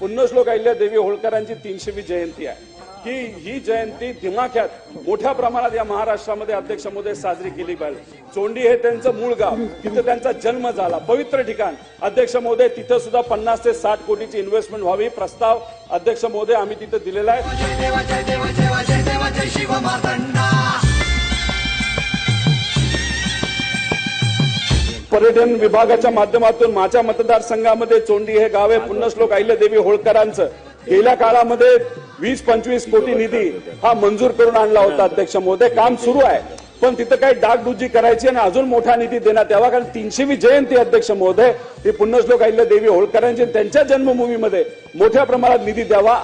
पुन्हा श्लोक देवी होळकरांची तीनशेवी जयंती आहे. की ही जयंती दिमाख्यात मोठ्या प्रमाणात या महाराष्ट्रामध्ये अध्यक्ष महोदय साजरी केली पाहिजे. चोंडी हे त्यांचं मूळ गाव. तिथं त्यांचा जन्म झाला. पवित्र ठिकाण. अध्यक्ष महोदय तिथं सुद्धा पन्नास ते साठ कोटीची इन्व्हेस्टमेंट व्हावी. प्रस्ताव अध्यक्ष महोदय आम्ही तिथं दिलेला आहे. पर्यटन विभागाच्या माध्यमातून माझ्या मतदारसंघामध्ये चोंडी हे गाव आहे. पुण्यश्लोक देवी होळकरांचं. गेल्या काळामध्ये वीस पंचवीस कोटी निधी हा मंजूर करून आणला होता अध्यक्ष महोदय. काम सुरू आहे. पण तिथं काही डागडुजी करायची आणि अजून मोठा निधी देण्यात यावा. कारण तीनशेवी जयंती अध्यक्ष महोदय. ही पुण्यश्लोक अहिल्यादेवी होळकरांची त्यांच्या जन्मभूमीमध्ये मोठ्या प्रमाणात निधी द्यावा.